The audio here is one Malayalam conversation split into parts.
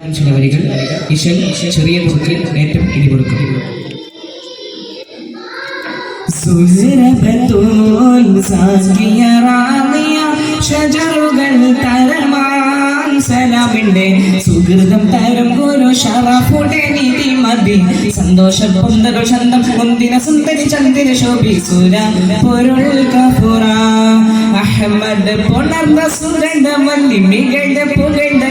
ചില വരികൾ ഇശൻ ചെറിയ കുറുക്ക് നേറ്റം ഇടി കൊടുക്കും സുഹൃബത്തോൽ സാക്കിയ റാണിയ ഷജറുകൾ തരമാൻ സലാമിന്റെ സുഹൃതം തരും ഒരു ഷറഫുടെ നീതി മതി. സന്തോഷ പൊന്തകൾ ചന്തം മുന്തിന സുന്ദരി ചന്ദ്ര ശോഭിസുര പൊരുൾ കഫുറ അഹമ്മദ് പുണർന്ന സുഗന്ധ മല്ലി മികഴ തന്നെ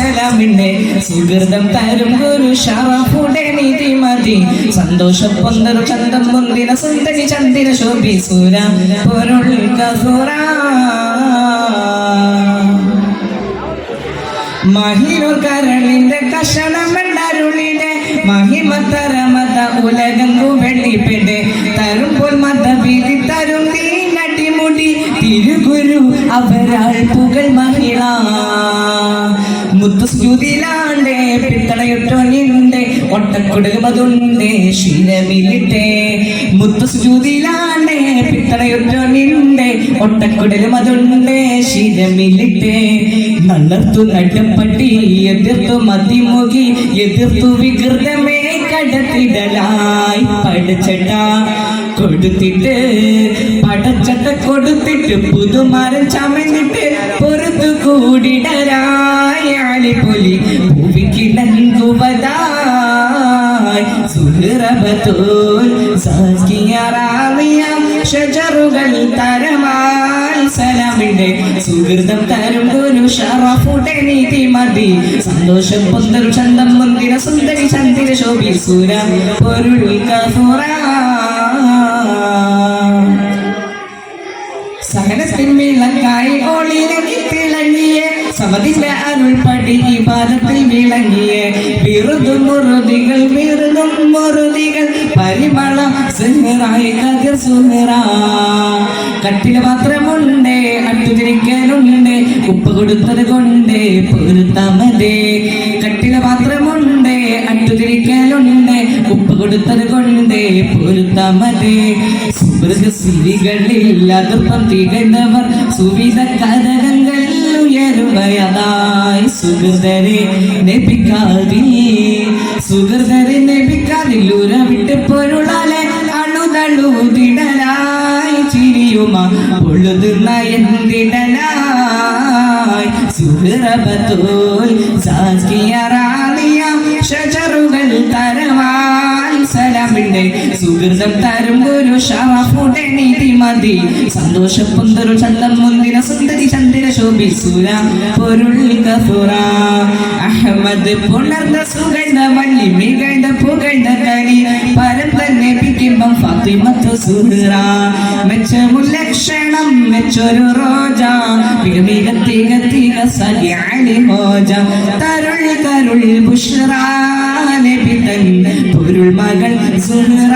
സലാമിന്റെ സുഹൃതം തരും ഒരു ഷറഫുടെ നിധി മതി. സന്തോഷം പൊന്തരു ചന്തം മുന്തിന സുന്ദരി ചന്ദിന ശോഭി സുര. പൊരുൾ കസുറ മഹിനൂർ കരളിന്റെ തര മഹിമത്തരമത ഉലകങ്കു വെള്ളിപ്പെട്ട് തരും പോൽ മത വിധി തരും തീനടിമുടി തിരുഗുരു അവരാൾ പുകൾ മഹിള. മുത്തുസ്തുതിലാണ്ടേ പിത്തളയൊട്ടൊന്നുണ്ട് ഒട്ടക്കുടലുമതുണ്ട് ശീലമിലിട്ടേ മുത്തുസ്തുതിലാണ്ടേ പിത്തളയൊട്ടൊന്നുണ്ട് ഒട്ടക്കുടലുമതുണ്ടേ ശീലമിലിട്ടേ നള്ളർത്തു നടുപ്പട്ടി എതിർത്തു മതിമുകി എതിർത്തു വികൃതമേ. കടത്തിടലായി പഠിച്ചട്ട കൊടുത്തിട്ട് പടച്ചട്ട കൊടുത്തിട്ട് പുതുമരം ചമഞ്ഞിട്ട് പുറത്തു കൂടിടരായി ആലിപ്പൊലി ഭൂമിക്ക് നൽകുവതായി സുഹൃബത്തോൽ സാക്കിയ റാവിയ ഷജറുകൾ തരമായി സലാമിന്റെ സുഹൃതം തരും ഗുരു ഷറഫുടെ നീതി മതി. സന്തോഷം പൊന്തരു ചന്തം മന്ദിര സുന്ദരി ചന്ദ്ര ശോഭി സുര പൊരുൾ കഫുറ. സഹനത്തിൻ വിളക്കായി ഒളിരങ്ങി തിളങ്ങിയ. സമതിന്റെ അരുൾപടി ഈ പാദത്തിൽ വിളങ്ങിയ. വിറുതും മുറുതികൾ വിറുതും മുറുതികൾ പരിമളം കട്ടിൽ സുഹൃതരെ നബിക്കാതി സുഹൃതരെ നബിക്കാതിൽ സുഹൃബത്തോൽ സാക്കിയ റാണിയ ഷജറുകൾ തരവാൻ സലാമിന്റെ സുഹൃതം തരും ഒരു ഷറഫുടെ നീതി മതി സന്തോഷ പൊന്തരു ചന്തം മുന്തിന സുന്ദരി ചന്ദ്ര ശോഭി സുര പൊരുൾ കഫുറ അഹമ്മദ് പുണർന്ന സുഗന്ധ മല്ലി മികഴ്ന്ന പുകഴ്ന്ന കനി പരം തന്നെ പിക്കുമ്പം ഫാത്തിമത്ത് സുഹറ മെച്ചമുള്ള ക്ഷണം മെച്ചൊരു റോജ. മിക മിക തിക തിക സലിയാലി ഹോജ തരുൾ കരുൾ ബുഷ്റ. നബി തൻ പൊരുൾ മകൾ സുഹറ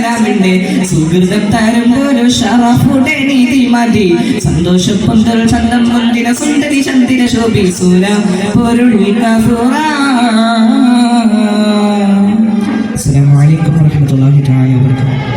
സലാമിന്റെ സുഹൃതം തരും ഒരു ഷറഫുടെ നീതി മതി സന്തോഷം പൊന്തൽ ചന്തം മുന്തിന സുന്ദരി ചന്ദിര ശോഭി സുര പൊരുൾ കഫുറ അസ്സലാമു അലൈക്കും വറഹ്മത്തുള്ളാഹി തആല വബറകാതുഹു.